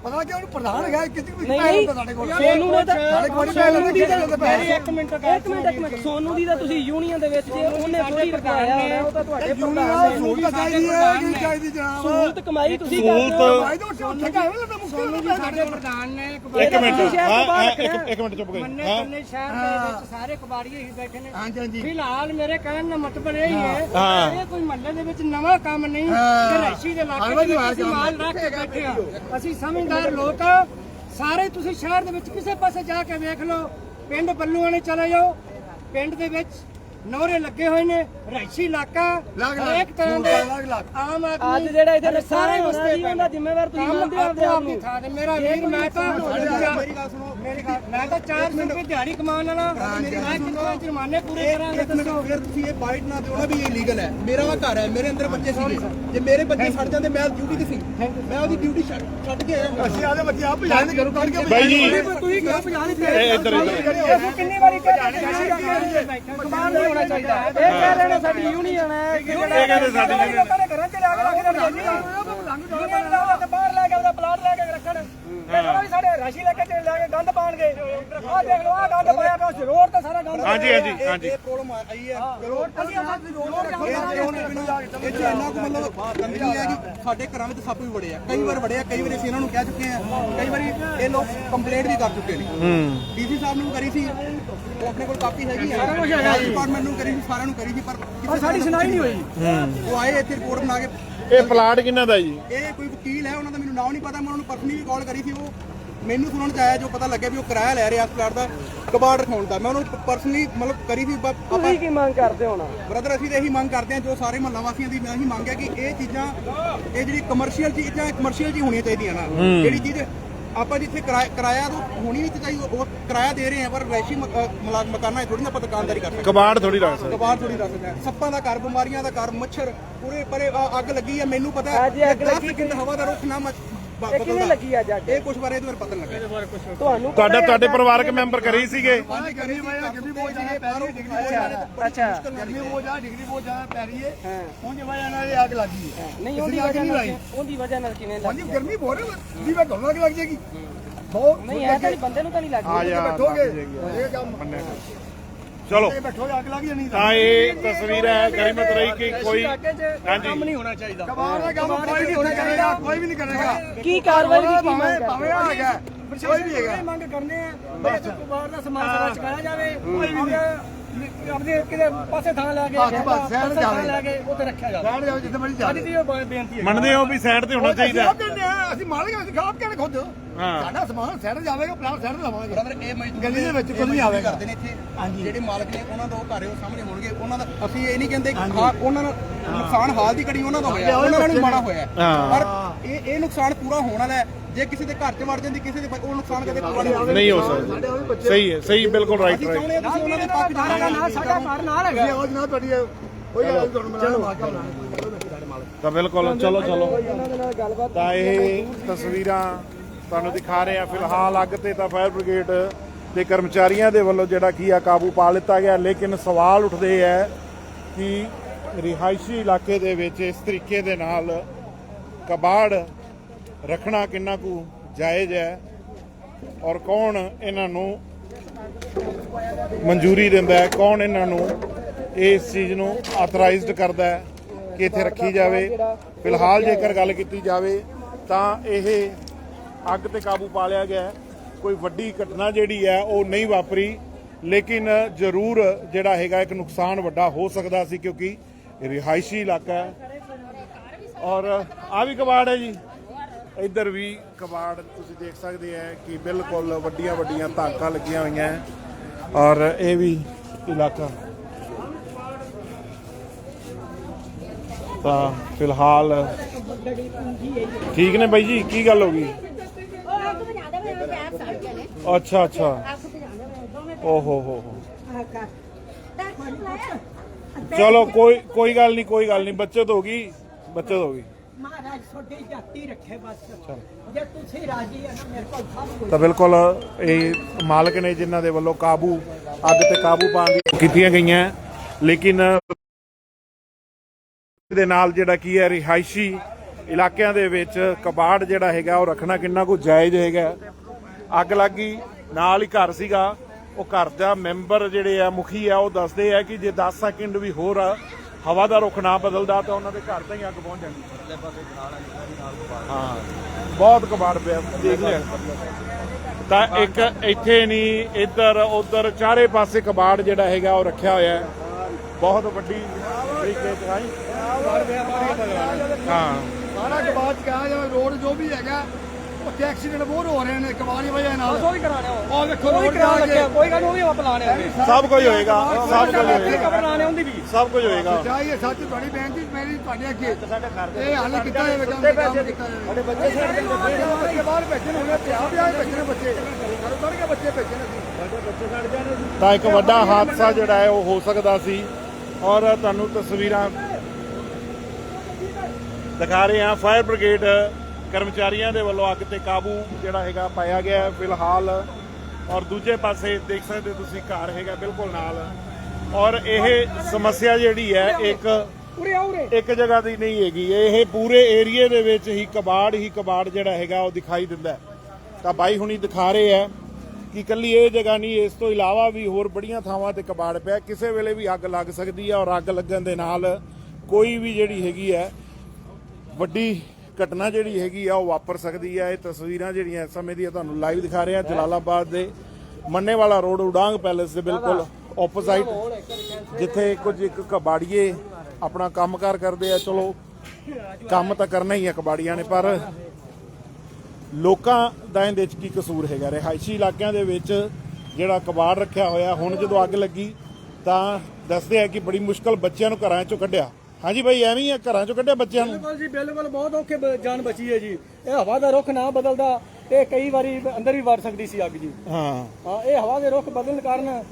ਪਤਾ ਕਿ ਉਹਨੂੰ ਪ੍ਰਧਾਨ ਹੈਗਾ ਕਿਤੇ ਵੀ
ਨਹੀਂ।
ਪੈਸੇ
ਨਹੀਂ
ਹੁੰਦਾ ਸਾਡੇ ਕੋਲ।
ਸੋਨੂੰ ਨੇ ਤਾਂ
ਸਾਡੇ ਕੋਲ ਪੈਸੇ ਪੈਸੇ
ਇੱਕ ਮਿੰਟ ਇੱਕ ਮਿੰਟ ਇੱਕ ਮਿੰਟ ਸੋਨੂੰ ਦੀ ਤਾਂ ਤੁਸੀਂ ਯੂਨੀਅਨ ਦੇ ਵਿੱਚ ਜੇ। ਉਹਨੇ ਥੋੜੀ ਰਖਾਇਆ ਹੋਣਾ ਉਹ ਤਾਂ ਤੁਹਾਡੇ ਪ੍ਰਧਾਨ
ਯੂਨੀਅਨ
ਨੇ
ਸਹੂਲਤ ਚਾਹੀਦੀ ਹੈ। ਕੀ ਚਾਹੀਦੀ ਜਨਾਬ
ਸਹੂਲਤ ਕਮਾਈ ਤੁਸੀਂ ਕਰਦੇ ਹੋ
ਸਹੂਲਤ-
ਭਾਈ ਤਾਂ ਉੱਥੇ ਠੇਕਾ ਹੈ ਨਾ ਮੁਸ਼ਕਿਲ ਨੂੰ ਪੈਸੇ ਸਾਡੇ
ਪ੍ਰਧਾਨ ਨੇ
ਇੱਕ
ਤੁਸੀਂ
ਮਿੰਟ
ਸ਼ਹਿਰ ਤੋਂ
ਹਾਂ
ਬਾਹਰ
ਹਾਂ,
ਰੱਖਣਾ
ਇੱਕ ਇੱਕ ਮਿੰਟ ਚੁੱਪ ਗਏ
ਮੰਨੇ
ਹਾਂ
ਕੰਨੇ ਸ਼ਹਿਰ ਦੇ ਵਿੱਚ ਸਾਰੇ ਕਬਾੜੀਏ ਹੀ ਬੈਠੇ ਨੇ
ਹਾਂਜੀ ਹਾਂਜੀ
ਫਿਲਹਾਲ ਮੇਰੇ ਕਹਿਣ ਦਾ ਮਤਲਬ ਇਹ ਹੀ ਹੈ
ਹਾਂ।
ਇਹ ਕੋਈ ਮਹੱਲੇ ਦੇ ਵਿੱਚ ਨਵਾਂ ਕੰਮ ਨਹੀਂ ਦੇ ਇਲਾਕੇ ਦੇ ਵਿੱਚ ਅਸੀਂ
ਕੰਮ
ਮਾਲ ਰੱਖ ਕੇ ਬੈਠੇ ਆ। ਅਸੀਂ ਸਮਝਦਾਰ ਲੋਕ ਸਾਰੇ ਤੁਸੀਂ ਸ਼ਹਿਰ ਦੇ ਵਿੱਚ ਕਿਸੇ ਪਾਸੇ ਜਾ ਕੇ ਵੇਖ ਲਓ। ਪਿੰਡ ਬੱਲੂਆਣੇ ਚਲੇ ਜਾਓ ਪਿੰਡ ਦੇ ਵਿੱਚ ਨੌਰੇ ਲੱਗੇ ਹੋਏ ਨੇ ਰੈਸ਼ੀ ਇਲਾਕਾ
ਲੱਗ ਲੱਗ
ਹਰੇਕ ਤਰ੍ਹਾਂ ਦੇ
ਲੱਗ ਲੱਗ
ਆਮ
ਅੱਜ
ਆਦਮੀ
ਜਿਹੜਾ ਇੱਥੇ
ਸਾਰੇ
ਨੁਕਸਾਨ ਸੀ ਉਹਦਾ ਜ਼ਿੰਮੇਵਾਰ ਤੁਸੀਂ ਮੰਨਦੇ ਹੋ ਆਪਦੇ
ਆਪੋ ਆਪਣੀ
ਨੂੰ
ਥਾਂ ਤੇ। ਮੇਰਾ ਵੀਰ ਮੈਂ ਤਾਂ
ਮੇਰੀ ਗੱਲ ਸੁਣੋ।
ਮੇਰੀ ਗੱਲ ਮੈਂ ਤਾਂ 400 ਰੁਪਏ ਦਿਹਾੜੀ ਕਮਾਉਣ ਵਾਲਾ। ਮੈਂ ਕਿੰਨੇ ਜੁਰਮਾਨੇ ਪੂਰੇ ਕਰਾਂਗਾ ਦੱਸੋ।
ਫਿਰ ਤੁਸੀਂ ਇਹ ਬਾਈਟ ਨਾ ਦਿਓ ਨਾ ਵੀ ਇਹ ਲੀਗਲ ਹੈ। ਮੇਰਾ ਵਾ ਘਰ ਹੈ ਮੇਰੇ ਅੰਦਰ ਬੱਚੇ ਸੀਗੇ। ਜੇ ਮੇਰੇ ਬੱਚੇ ਛੱਡ ਜਾਂਦੇ ਮੈਂ ਡਿਊਟੀ ਤੇ ਸੀ। ਮੈਂ ਉਹਦੀ ਡਿਊਟੀ ਛੱਡ ਕੇ ਆਇਆ।
ਅਸੀਂ ਆਦੇ ਬੱਚੇ ਆਪ ਭਜਾਣ ਦੇ ਘਰੋਂ ਕੱਢ ਕੇ
ਬਾਈ ਜੀ
ਤੁਸੀਂ ਨਹੀਂ
ਇਹ ਇੱਧਰ ਇੱਧਰ।
ਕਿੰਨੀ ਵਾਰੀ ਕਹਿੰਦੇ
ਕਮਾਲ ਨਹੀਂ ਹੋਣਾ ਚਾਹੀਦਾ। ਇਹ ਕਹਿ ਰਹੇ ਨੇ ਸਾਡੀ ਯੂਨੀਅਨ ਹੈ ਕਿ
ਇਹ ਕਹਿੰਦੇ ਸਾਡੀ।
ਲੋਕਾਂ ਦੇ ਘਰਾਂ ਚ ਲਿਆ ਕੇ ਰੱਖ ਦੇਣ ਯੂਨੀਅਨ ਦਾ ਤੇ ਬਾਹਰ ਲੈ ਕੇ ਉਹਦਾ ਪਲਾਟ ਲੈ ਕੇ ਰੱਖਣ। ਇਹਨਾਂ ਵੀ ਸਾਡੇ ਰਾਸ਼ੀ ਲੈ ਕੇ ਚ ਲੈ ਕੇ ਗੰਦ ਪਾਣਗੇ। ਆਹ ਦੇਖ ਲਓ ਆਹ ਗੰਦ ਪਾਇਆ ਪਿਆ ਉਸ ਰੋਡ ਤੇ ਸਾਰਾ ਗੰਦ
ਹਾਂਜੀ ਹਾਂਜੀ ਹਾਂਜੀ।
ਇਹ ਪ੍ਰੋਬਲਮ ਆਈ ਹੈ।
ਰੋਡ ਆਪ ਰੋਡ ਰੱਖੋ
ਇਹ ਹੁਣ ਮੈਨੂੰ ਇਹ 'ਚ ਇੰਨਾ ਕੁ ਮਤਲਬ ਗੰਦਗੀ ਹੈ ਕਿ ਸਾਡੇ ਘਰਾਂ ਵਿੱਚ ਸੱਪ ਵੀ ਵੜੇ ਆ। ਕਈ ਵਾਰ ਵੜੇ ਆ ਕਈ ਵਾਰੀ ਅਸੀਂ ਇਹਨਾਂ ਨੂੰ ਕਹਿ ਚੁੱਕੇ ਆ। ਕਈ ਵਾਰੀ ਇਹ ਲੋਕ ਕੰਪਲੇਂਟ ਵੀ ਕਰ ਚੁੱਕੇ ਨੇ।
ਹੂੰ।
ਡੀਸੀ ਸਾਹਿਬ ਨੂੰ ਕਰੀ ਸੀ ਆਪਣੇ ਕੋਲ ਕਾਪੀ ਹੈਗੀ ਆ। ਡਿਪਾਰਟਮੈਂਟ ਨੂੰ ਕਰੀ ਸੀ ਸਾਰਿਆਂ ਨੂੰ ਕਰੀ ਸੀ ਪਰ ਸਾਡੀ ਸੁਣਾਈ ਨਹੀਂ ਹੋਈ। ਉਹ ਆਏ ਇੱਥੇ ਰਿਪੋਰਟ ਬਣਾ ਕੇ
ਇਹ ਪਲਾਟ ਕਿੰਨਾ ਦਾ ਜੀ?
ਇਹ ਕੋਈ ਵਕੀਲ ਹੈ ਉਹਨਾਂ ਦਾ ਮੈਨੂੰ ਨਾਮ ਨਹੀਂ ਪਤਾ ਮੈਂ ਉਹਨਾਂ ਨੂੰ ਪਰਸਨਲੀ ਵੀ ਕਾਲ ਕਰੀ ਸੀ। ਉਹ ਮੈਨੂੰ ਸੁਣਨ ਚ ਆਇਆ ਜੋ ਪਤਾ ਲੱਗਿਆ ਵੀ ਉਹ ਕਿਰਾਇਆ ਲੈ ਰਿਹਾ ਇਸ ਪਲਾਟ ਦਾ ਕਬਾੜ ਰਖਾਉਣ ਦਾ। ਮੈਂ ਉਹਨੂੰ ਪਰਸਨਲੀ ਮਤਲਬ ਕਰੀ ਸੀ ਬ- ਆਪਾਂ
ਤੁਸੀਂ ਕੀ ਮੰਗ ਕਰਦੇ ਹੋ ਨਾ
ਬ੍ਰਦਰ ਅਸੀਂ ਤਾਂ ਇਹੀ ਮੰਗ ਕਰਦੇ ਹਾਂ ਜੋ ਸਾਰੇ ਮਹੱਲਾ ਵਾਸੀਆਂ ਦੀ ਮੈਂ ਇਹੀ ਮੰਗ ਹੈ ਕਿ ਇਹ ਚੀਜ਼ਾਂ ਇਹ ਜਿਹੜੀ ਕਮਰਸ਼ੀਅਲ ਚੀਜ਼ਾਂ ਕਮਰਸ਼ੀਅਲ ਜੀ ਹੋਣੀਆਂ ਚਾਹੀਦੀਆਂ ਨਾ। ਜਿਹੜੀ ਚੀਜ਼ ਆਪਾਂ ਜਿੱਥੇ ਕਿਰਾਇਆ ਕਿਰਾਇਆ ਤਾਂ ਹੋਣੀ ਨਹੀਂ ਚਾਹੀਦੀ ਉਹ ਕਿਰਾਇਆ ਦੇ ਰਹੇ ਆ ਪਰ ਰੈਸ਼ੀ ਮਕਾਨਾਂ ਥੋੜੀ ਨਾ ਆਪਾਂ ਦੁਕਾਨਦਾਰੀ ਕਰ ਸਕਦੇ।
ਕਬਾੜ ਥੋੜੀ ਰੱਖ ਸਕਦੇ।
ਕਬਾੜ ਥੋੜੀ ਰੱਖ ਸਕਦੇ। ਸੱਪਾਂ ਦਾ ਘਰ ਬਿਮਾਰੀਆਂ ਦਾ ਘਰ ਮੱਛਰ ਪੂਰੇ ਪਰੇ ਅੱਗ ਲੱਗੀ ਹੈ ਮੈਨੂੰ ਪਤਾ ਹੈ
ਅੱਜ ਅੱਗ
ਦਸ
ਲੱਗੀ
ਸਕਿੰਟ ਹਵਾ ਦਾ ਰੁੱਖ ਨਾ
ਇਹ ਕਿਵੇਂ। ਲੱਗੀ ਅੱਜ ਅੱਗ
ਇਹ ਕੁਝ ਬਾਰੇ ਇਹਦੇ ਬਾਰੇ ਪਤਾ ਨਹੀਂ ਲੱਗਾ।
ਤੁਹਾਨੂੰ ਪਤਾ
ਤੁਹਾਡਾ
ਹੈ
ਤੁਹਾਡੇ ਪਰਿਵਾਰਕ ਮੈਂਬਰ ਕਰੀ ਸੀਗੇ?
ਪਾਣੀ ਗਰਮੀ ਵਾਲਾ ਗਰਮੀ ਬਹੁਤ ਜ਼ਿਆਦਾ ਪੈ ਰਹੀ ਡਿਗਰੀ ਬਹੁਤ ਜ਼ਿਆਦਾ
ਅੱਛਾ।
ਗਰਮੀ ਬਹੁਤ ਜ਼ਿਆਦਾ ਡਿਗਰੀ ਬਹੁਤ ਜ਼ਿਆਦਾ ਪੈ ਰਹੀ ਹੈ।
ਹਾਂ।
ਹੁਣ ਜਿਵੇਂ ਇਹਨਾਂ ਦੀ ਅੱਗ ਲੱਗੀ ਹੈ।
ਨਹੀਂ ਉਹਦੀ ਵਜ੍ਹਾ
ਨਹੀਂ
ਨਾਲ ਉਹਦੀ ਵਜ੍ਹਾ ਨਾਲ ਕਿਵੇਂ
ਹਾਂਜੀ
ਲੱਗੀ?
ਗਰਮੀ ਬਹੁਤ ਹੈ ਦੀ ਵਾਰ ਤੁਹਾਨੂੰ ਅੱਗ ਲੱਗ ਜਾਏਗੀ। ਬਹੁਤ
ਨਹੀਂ ਐ ਤਾਂ ਨਹੀਂ ਬੰਦੇ ਨੂੰ ਤਾਂ ਨਹੀਂ ਲੱਗਦੀ
ਆ ਜਾ
ਬੈਠੋਗੇ।
ਲੱਗ।
ਇਹ ਕੰਮ
ਚਲੋ।
ਬੈਠੋਗੇ ਅੱਗ ਲੱਗ ਜਾਣੀ
ਤਾਂ। ਇਹ ਤਸਵੀਰ ਹੈ ਗਰੀਮਤ ਰਹੀ ਕਿ ਕੋਈ ਹਾਂਜੀ।
ਨਹੀਂ ਹੋਣਾ ਚਾਹੀਦਾ।
ਕਬਾੜ ਦਾ ਕੰਮ ਕੋਈ ਨਹੀਂ ਹੋਣਾ ਕਰੇਗਾ ਕੋਈ ਵੀ ਨਹੀਂ ਕਰੇਗਾ।
ਕੀ ਕਾਰਵਾਈ ਦੀ ਕੀ ਮੰਗ
ਭਾਵੇਂ ਆ ਗਿਆ। ਕੋਈ ਵੀ ਹੈਗਾ।
ਮੰਗ ਕਰਨੇ ਆ ਬਸ। ਕਬਾੜ ਦਾ ਸਮਾਨ ਸਾਰਾ ਚਕਾਇਆ ਜਾਵੇ।
ਆਪਣੇ ਕਿਤੇ ਪਾਸੇ ਥਾਂ ਲੈ ਕੇ
ਬਸ,
ਥਾਂ
ਜਾਵੇ।
ਲੈ ਕੇ ਉੱਥੇ ਰੱਖਿਆ ਜਾਵੇ।
ਰਹਿਣ ਜਾਓ ਜਿੱਥੇ ਮਰਜ਼ੀ
ਸਾਡੀ
ਜਾਵੇ।
ਤੇ ਇਹ ਬੇਨਤੀ ਹੈ।
ਮੰਨਦੇ ਹੋ ਵੀ ਸਾਈਡ ਤੇ ਹੋਣਾ ਚਾਹੀਦਾ।
ਅਸੀਂ ਮਾਲਕ ਅਸੀਂ ਖੁਦ।
ਹਾਂ।
ਸਾਡਾ ਸਮਾਨ ਸੈੱਟ ਜਾਵੇਗਾ ਪਲਾਨ ਸੈੱਟ ਲਵਾਂਗੇ।
ਬ੍ਰਦਰ ਇਹ ਮਜ਼ਦੂਰ
ਗਲੀ ਦੇ ਵਿੱਚ
ਇਹ
ਕੁਝ ਨਹੀਂ
ਮਜ਼ਦੂਰੀ
ਆਵੇਗਾ।
ਕਰਦੇ ਨੇ ਇੱਥੇ ਜਿਹੜੇ ਮਾਲਕ ਨੇ ਉਹਨਾਂ ਦਾ ਉਹ ਘਰ ਉਹ ਸਾਹਮਣੇ ਹੋਣਗੇ। ਉਹਨਾਂ ਦਾ ਅਸੀਂ ਇਹ ਨਹੀਂ ਕਹਿੰਦੇ ਕਿ ਹਾਂ ਉਹਨਾਂ ਦਾ ਨੁਕਸਾਨ ਹਾਲ ਦੀ ਘੜੀ ਉਹਨਾਂ ਦਾ ਹੋਇਆ। ਉਹਨਾਂ ਨੂੰ ਮਾੜਾ ਹੋਇਆ।
ਹਾਂ।
ਪਰ ਇਹ ਇਹ ਨੁਕਸਾਨ ਪੂਰਾ ਹੋਣ ਵਾਲਾ ਹੈ। ਜੇ ਕਿਸੇ ਦੇ ਘਰ 'ਚ ਵੜ ਜਾਂਦੀ ਕਿਸੇ ਦੇ ਉਹ ਨੁਕਸਾਨ ਕਦੇ ਪੂਰਾ ਨਹੀਂ ਹੋਣਾ।
ਨਹੀਂ ਹੋ ਸਕਦਾ। ਸਹੀ ਹੈ ਸਹੀ ਬਿਲਕੁਲ ਰਾਈਟ
ਅਸੀਂ
ਰਾਈਟ
ਚਾਹੁੰਦੇ ਹਾਂ ਤੁਸੀਂ ਉਹਨਾਂ ਦੇ ਪੱਖ 'ਚ
ਸਾਡਾ ਨਾਲ ਸਾਡਾ ਘਰ ਨਾਲ ਹੈਗਾ।
ਇਹ ਆਵਾਜ਼ ਨਾ ਤੁਹਾਡੀ ਇਹ- ਕੋਈ ਗੱਲ ਨਹੀਂ ਤੁਹਾਨੂੰ
ਤਾਂ ਬਿਲਕੁਲ ਚਲੋ ਚਲੋ। ਤਾਂ ਇਹ ਤਸਵੀਰਾਂ ਤੁਹਾਨੂੰ ਦਿਖਾ ਰਹੇ ਆ ਫਿਲਹਾਲ ਅੱਗ ਤੇ ਤਾਂ ਫਾਇਰ ਬ੍ਰਿਗੇਡ ਦੇ ਕਰਮਚਾਰੀਆਂ ਦੇ ਵੱਲੋਂ ਜਿਹੜਾ ਕੀ ਆ ਕਾਬੂ ਪਾ ਲਿੱਤਾ ਗਿਆ। ਲੇਕਿਨ ਸਵਾਲ ਉੱਠਦੇ ਆ ਕਿ ਰਿਹਾਇਸ਼ੀ ਇਲਾਕੇ ਦੇ ਵਿੱਚ ਇਸ ਤਰੀਕੇ ਦੇ ਨਾਲ ਕਬਾੜ ਰੱਖਣਾ ਕਿੰਨਾ ਕੁ ਜਾਇਜ਼ ਹੈ ਔਰ ਕੌਣ ਇਹਨਾਂ ਨੂੰ ਮਨਜ਼ੂਰੀ ਦਿੰਦਾ ਹੈ? ਕੌਣ ਇਹਨਾਂ ਨੂੰ ਇਸ ਚੀਜ਼ ਨੂੰ ਆਥੋਰਾਈਜ਼ਡ ਕਰਦਾ ਹੈ ਕਿ ਇੱਥੇ ਰੱਖੀ ਜਾਵੇ? ਫਿਲਹਾਲ ਜੇਕਰ ਗੱਲ ਕੀਤੀ ਜਾਵੇ ਤਾਂ ਇਹ ਅੱਗ ਤੇ ਕਾਬੂ ਪਾ ਲਿਆ ਗਿਆ ਹੈ। ਕੋਈ ਵੱਡੀ ਘਟਨਾ ਜਿਹੜੀ ਹੈ, ਉਹ ਨਹੀਂ ਵਾਪਰੀ। ਲੇਕਿਨ ਜ਼ਰੂਰ ਜਿਹੜਾ ਹੈਗਾ, ਇੱਕ ਨੁਕਸਾਨ ਵੱਡਾ ਹੋ ਸਕਦਾ ਸੀ, ਕਿਉਂਕਿ ਰਿਹਾਇਸ਼ੀ ਇਲਾਕਾ ਹੈ। ਔਰ ਆ ਵੀ ਕਬਾੜ ਹੈ ਜੀ। ਇੱਧਰ ਵੀ ਕਬਾੜ ਤੁਸੀਂ ਦੇਖ ਸਕਦੇ ਆ ਕਿ ਬਿਲਕੁਲ ਵੱਡੀਆਂ ਵੱਡੀਆਂ ਧਾਕਾਂ ਲੱਗੀਆਂ ਹੋਈਆਂ ਔਰ ਇਹ ਵੀ ਇਲਾਕਾ। ਤਾਂ ਫਿਲਹਾਲ ਠੀਕ ਨੇ ਬਾਈ ਜੀ? ਕੀ ਗੱਲ ਹੋ ਗਈ
ਉਹ ਅੱਗ ਬੁਝਾ ਦੇ ਮੇਰੇ ਪੈਰ ਸੜ ਗਏ ਨੇ
ਅੱਛਾ ਅੱਛਾ। ਓ ਹੋ ਹੋ। ਹੋ ਚਲੋ ਕੋਈ ਕੋਈ ਗੱਲ ਨਹੀਂ ਕੋਈ ਗੱਲ ਨਹੀਂ। ਬੱਚਤ ਹੋ ਗਈ ਬੱਚਤ ਹੋ ਗਈ।
ਮਹਾਰਾਜ ਛੋਟੀ ਜਾਤੀ ਰੱਖੇ ਬਸ। ਜੇ ਤੁਸੀਂ ਰਾਜੀ ਹੈ ਨਾ ਮੇਰੇ ਕੋਲ ਸਭ ਕੁਝ
ਤਾਂ ਬਿਲਕੁਲ ਇਹ ਮਾਲਕ ਨੇ ਜਿਨ੍ਹਾਂ ਦੇ ਵੱਲੋਂ ਕਾਬੂ ਅੱਗ ਤੇ ਕਾਬੂ ਪਾਉਣ ਦੀ ਕੀਤੀਆਂ ਗਈਆਂ। ਲੇਕਿਨ ਦੇ ਨਾਲ ਜਿਹੜਾ ਕੀ ਹੈ ਰਿਹਾਇਸ਼ੀ ਇਲਾਕਿਆਂ ਦੇ ਵਿੱਚ ਕਬਾੜ ਜਿਹੜਾ ਹੈਗਾ ਉਹ ਰੱਖਣਾ ਕਿੰਨਾ ਕੁ ਜਾਇਜ਼ ਹੈਗਾ। ਅੱਗ ਲੱਗ ਗਈ, ਨਾਲ ਹੀ ਘਰ ਸੀਗਾ। ਉਹ ਘਰ ਦਾ ਮੈਂਬਰ ਜਿਹੜੇ ਆ, ਮੁਖੀ ਆ, ਉਹ ਦੱਸਦੇ ਆ ਕਿ ਜੇ 10 ਸੈਕਿੰਡ ਵੀ ਹੋਰ ਹਵਾ ਦਾ ਰੁਖ ਨਾ ਬਦਲਦਾ ਤਾਂ ਉਹਨਾਂ ਦੇ ਘਰ ਤਾਂ ਹੀ ਅੱਗ ਪਹੁੰਚ ਜਾਂਦੀ। ਹਾਂ, ਬਹੁਤ ਕਬਾੜ ਪਿਆ। ਦੇਖ ਲਿਆ। ਤਾਂ ਇੱਕ ਇੱਥੇ ਨਹੀਂ ਇੱਧਰ, ਉੱਧਰ, ਚਾਰੇ ਪਾਸੇ ਕਬਾੜ ਜਿਹੜਾ ਹੈਗਾ, ਉਹ ਰੱਖਿਆ ਹੋਇਆ ਹੈ। ਬਹੁਤ ਵੱਡੀ ਤਰੀਕੇ ਚ ਹਾਂ
ਸਾਰਾ ਕਬਾੜ ਚ ਕਹਾ ਰੋਡ ਜੋ ਵੀ ਹੈਗਾ ਉੱਥੇ ਐਕਸੀਡੈਂਟ ਬਹੁਤ ਹੋ ਰਹੇ ਨੇ ਕਬਾੜ ਦੀ ਵਜ੍ਹਾ ਨਾਲ।
ਉਹ ਵੀ ਕਰਾਣੇ
ਉਹ ਵੇਖੋ
ਉਹ ਵੀ
ਰੋਡ
ਕਰਾ
ਜਾ
ਲੱਗਿਆ
ਕੇ।
ਕੋਈ ਗੱਲ ਨੀ, ਉਹ ਵੀ ਆਪਾਂ ਲਾਣੇ ਆਉਂਦੇ
ਸਭ ਕੁਝ ਹੋਏਗਾ ਸਭ ਕੁਝ
ਆਪਣੀ
ਹੋਏਗਾ।
ਖਬਰ ਲਾਣੇ ਹੁੰਦੀ ਵੀ।
ਸਭ ਕੁਝ ਹੋਏਗਾ।
ਚਾਹੀਏ ਸੱਚ ਤੁਹਾਡੀ ਬੇਨਤੀ ਮੇਰੀ ਤੁਹਾਡੇ ਅੱਗੇ। ਇਹ ਹੱਲ ਕੀਤਾ ਜਾਵੇ ਕੰਮ ਕੰਮ ਕੀਤਾ ਜਾਵੇ। ਸਾਡੇ ਬੱਚੇ ਸਾਡੇ ਬੱਚੇ ਬਾਹਰ ਭੇਜਣ ਹੁਣੇ ਪਿਆ ਪਿਆ ਭੇਜਣੇ ਬੱਚੇ। ਘਰੋਂ ਕੱਢ ਕੇ ਬੱਚੇ ਭੇਜਣੇ ਸੀ।
ਤਾਂ ਇੱਕ ਵੱਡਾ ਹਾਦਸਾ ਜਿਹੜਾ ਹੈ ਉਹ ਹੋ ਸਕਦਾ ਸੀ। ਔਰ ਤੁਹਾਨੂੰ ਤਸਵੀਰਾਂ ਦਿਖਾ ਰਹੇ ਹਾਂ ਫਾਇਰ ਬ੍ਰਿਗੇਡ ਕਰਮਚਾਰੀਆਂ ਦੇ ਵੱਲੋਂ ਅੱਗ ਤੇ ਕਾਬੂ ਜਿਹੜਾ ਹੈਗਾ ਪਾਇਆ ਗਿਆ ਹੈ ਫਿਲਹਾਲ। ਔਰ ਦੂਜੇ ਪਾਸੇ ਦੇਖ ਸਕਦੇ ਹੋ ਤੁਸੀਂ ਘਰ ਹੈਗਾ ਬਿਲਕੁਲ ਨਾਲ। ਔਰ ਇਹ ਸਮੱਸਿਆ ਜਿਹੜੀ ਹੈ ਇੱਕ ਇੱਕ ਜਗ੍ਹਾ ਦੀ ਨਹੀਂ ਹੈਗੀ। ਇਹ ਪੂਰੇ ਏਰੀਏ ਦੇ ਵਿੱਚ ਹੀ ਕਬਾੜ ਹੀ ਕਬਾੜ ਜਿਹੜਾ ਹੈਗਾ ਉਹ ਦਿਖਾਈ ਦਿੰਦਾ ਹੈ। ਤਾਂ ਬਾਈ ਹੁਣੀ ਦਿਖਾ ਰਹੇ ਆ ਕਿ ਕੱਲੀ ਇਹ ਜਗ੍ਹਾ ਨਹੀਂ ਇਸ ਤੋਂ ਇਲਾਵਾ ਵੀ ਹੋਰ ਬੜੀਆਂ ਥਾਵਾਂ ਤੇ ਕਬਾੜ ਪਿਆ ਕਿਸੇ ਵੇਲੇ ਵੀ ਅੱਗ ਲੱਗ ਸਕਦੀ ਹੈ ਔਰ ਅੱਗ ਲੱਗਣ ਦੇ ਨਾਲ ਕੋਈ ਵੀ ਜਿਹੜੀ ਹੈਗੀ ਹੈ ਵੱਡੀ ਘਟਨਾ ਜਿਹੜੀ ਹੈਗੀ ਆ, ਉਹ ਵਾਪਰ ਸਕਦੀ ਹੈ ਇਹ ਤਸਵੀਰਾਂ ਜਿਹੜੀਆਂ ਇਸ ਸਮੇਂ ਦੀਆਂ ਤੁਹਾਨੂੰ ਲਾਈਵ ਦਿਖਾ ਰਹੇ ਆ ਜਲਾਲਾਬਾਦ ਦੇ ਮੰਨੇਵਾਲਾ ਰੋਡ, ਉਡਾਂਗ ਪੈਲੇਸ ਦੇ ਬਿਲਕੁਲ ਆਪੋਜ਼ਿਟ ਜਿੱਥੇ ਕੁਝ ਇੱਕ ਕਬਾੜੀਏ ਆਪਣਾ ਕੰਮਕਾਰ ਕਰਦੇ ਆ। ਚਲੋ, ਕੰਮ ਤਾਂ ਕਰਨਾ ਹੀ ਆ ਕਬਾੜੀਆਂ ਨੇ, ਪਰ ਲੋਕਾਂ ਦਾ ਇਹਦੇ ਵਿੱਚ ਕੀ ਕਸੂਰ ਹੈਗਾ? ਰਿਹਾਇਸ਼ੀ ਇਲਾਕਿਆਂ ਦੇ ਵਿੱਚ ਜਿਹੜਾ ਕਬਾੜ ਰੱਖਿਆ ਹੋਇਆ, ਹੁਣ ਜਦੋਂ ਅੱਗ ਲੱਗੀ ਤਾਂ ਦੱਸਦੇ ਆ ਕਿ ਬੜੀ ਮੁਸ਼ਕਲ ਬੱਚਿਆਂ ਨੂੰ ਘਰਾਂ ਚੋਂ ਕੱਢਿਆ। ਹਾਂਜੀ ਭਾਈ ਐਵੇਂ ਹੀ ਆ ਘਰਾਂ ਚੋਂ ਕੱਢਿਆ ਬੱਚਿਆਂ ਨੂੰ।
ਬਿਲਕੁਲ ਜੀ ਬਿਲਕੁਲ ਬਹੁਤ ਔਖੇ ਬ- ਜਾਨ ਬਚੀ ਹੈ ਜੀ। ਇਹ ਹਵਾ ਦਾ ਰੁਖ ਨਾ ਬਦਲਦਾ ਤੇ ਕਈ ਵਾਰੀ ਅੰਦਰ ਵੀ ਵੜ ਸਕਦੀ ਸੀ ਅੱਗ ਜੀ।
ਹਾਂ।
ਹਾਂ ਇਹ ਹਵਾ ਦੇ ਰੁਖ ਬਦਲਣ ਕਾਰਨ